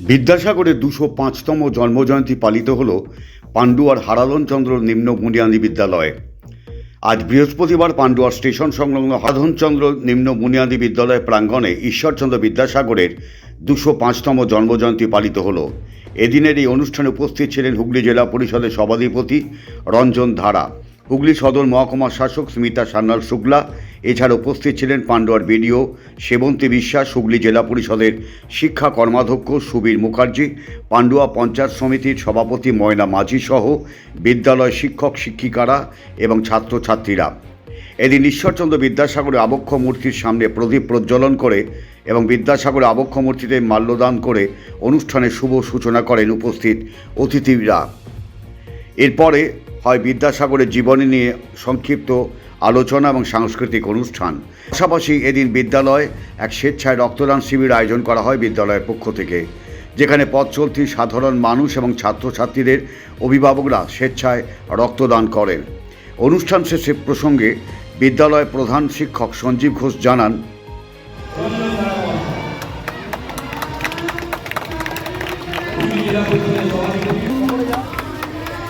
বিদ্যাসাগরের দুশো পাঁচতম জন্মজয়ন্তী পালিত হল পান্ডুয়ার হারাধনচন্দ্র নিম্ন বুনিয়াদী বিদ্যালয়ে। আজ বৃহস্পতিবার পান্ডুয়ার স্টেশন সংলগ্ন হারাধনচন্দ্র নিম্ন বুনিয়াদী বিদ্যালয় প্রাঙ্গণে ঈশ্বরচন্দ্র বিদ্যাসাগরের দুশো পাঁচতম জন্মজয়ন্তী পালিত হল। এদিনের এই অনুষ্ঠানে উপস্থিত ছিলেন হুগলি জেলা পরিষদের সভাধিপতি রঞ্জন ধারা। হুগলি সদর মহকুমা শাসক স্মিতা সান্যাল শুক্লা, এছাড়া উপস্থিত ছিলেন পান্ডুয়ার বিডিও সেবন্তী বিশ্বাস, হুগলি জেলা পরিষদের শিক্ষা কর্মাধ্যক্ষ সুবীর মুখার্জি পান্ডুয়া পঞ্চায়েত সমিতির সভাপতি ময়না মাঝি সহ বিদ্যালয় শিক্ষক শিক্ষিকারা এবং ছাত্রছাত্রীরা। এদিন ঈশ্বরচন্দ্র বিদ্যাসাগরের আবক্ষ মূর্তির সামনে প্রদীপ প্রজ্বলন করে এবং বিদ্যাসাগরের আবক্ষ মূর্তিতে মাল্যদান করে অনুষ্ঠানের শুভ সূচনা করেন উপস্থিত অতিথিরা। এরপরে হয় বিদ্যাসাগরের জীবনী নিয়ে সংক্ষিপ্ত আলোচনা এবং সাংস্কৃতিক অনুষ্ঠান। পাশাপাশি এদিন বিদ্যালয় এক স্বেচ্ছায় রক্তদান শিবির আয়োজন করা হয় বিদ্যালয়ের পক্ষ থেকে, যেখানে পথ চলতি সাধারণ মানুষ এবং ছাত্রছাত্রীদের অভিভাবকরা স্বেচ্ছায় রক্তদান করেন। অনুষ্ঠান শেষে প্রসঙ্গে বিদ্যালয়ের প্রধান শিক্ষক সঞ্জীব ঘোষ জানান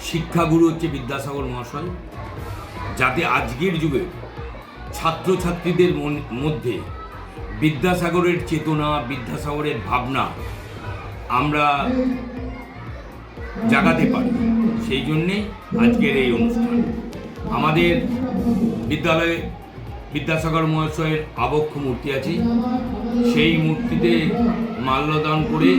শিক্ষাগুরু হচ্ছে বিদ্যাসাগর মহাশয়, যাতে আজকের যুগে ছাত্রছাত্রীদের মধ্যে বিদ্যাসাগরের চেতনা, বিদ্যাসাগরের ভাবনা আমরা জাগাতে পারি। সেই জন্যে আজকের এই অনুষ্ঠান। আমাদের বিদ্যালয়ে বিদ্যাসাগর মহাশয়ের আবক্ষ মূর্তি আছে। সেই মূর্তিতে মাল্যদান করে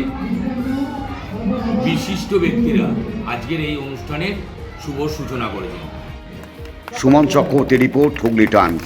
বিশিষ্ট ব্যক্তিরা আজকের এই অনুষ্ঠানের শুভ সূচনা করেছেন। Suman Chakraborty report Hooghly Times.